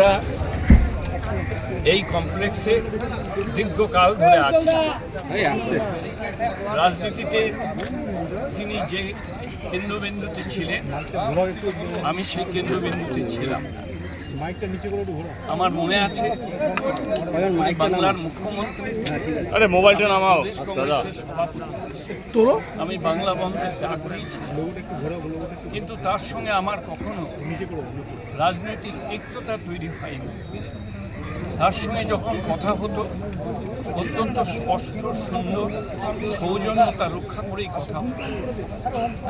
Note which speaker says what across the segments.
Speaker 1: আমরা এই কমপ্লেক্সে দীর্ঘকাল ধরে আছি রাজনীতিতে তিনি যে কেন্দ্রবিন্দুতে ছিলেন, আমি সেই কেন্দ্রবিন্দুতে ছিলাম না। আমার মনে আছে বাংলার মুখ্যমন্ত্রী
Speaker 2: আরে মোবাইলটা নামাও।
Speaker 1: কংগ্রেসের আমি বাংলা বন্ধের ডাক কিন্তু তার সঙ্গে আমার কখনো রাজনৈতিক তিক্ততা তৈরি হয়নি। তার সঙ্গে যখন কথা হতো অত্যন্ত স্পষ্ট, সুন্দর সৌজন্যতা রক্ষা করেই কথা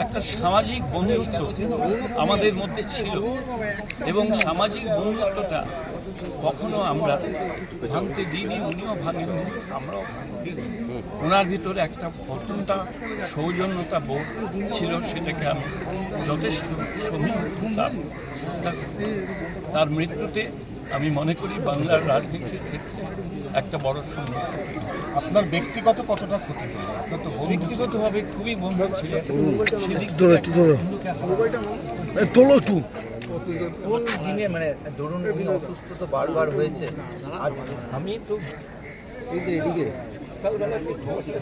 Speaker 1: একটা সামাজিক বন্ধুত্ব আমাদের মধ্যে ছিল এবং সামাজিক বন্ধুত্বটা কখনো আমরা ভাঙতে দিইনি, উনিও ভাঙেনি আমরাও ওনার ভিতরে একটা অত্যন্ত সৌজন্যতা বোধ ছিল, সেটাকে আমি যথেষ্ট সমীহ তার মৃত্যুতে আমি মনে করি বাংলার রাজনীতির ক্ষেত্রে একটা বড় সম্মুখীন
Speaker 3: আপনার ব্যক্তিগত কতটা ক্ষতি আপনার তো
Speaker 1: ব্যক্তিগতভাবে খুবই বন্ধু ছিল।
Speaker 4: তোলো একটু।
Speaker 5: কোন দিনে মানে ধরুন উনি অসুস্থ তো বারবার হয়েছে আজ?
Speaker 1: আমি তো সকালবেলাতে খবরটা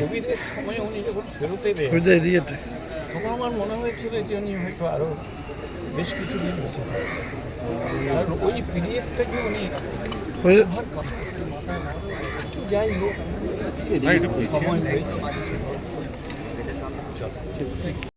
Speaker 1: কোভিডের সময় উনি যখন ফেরোতে
Speaker 4: যে এদিকে
Speaker 1: তখন আমার মনে হয়েছিল যে উনি হয়তো আরও বেশ কিছু দিন বেঁচে থাকবেন। আর ওই উনি
Speaker 4: যে-
Speaker 1: ব্যবহার করেন যাই হোক সময় হয়েছে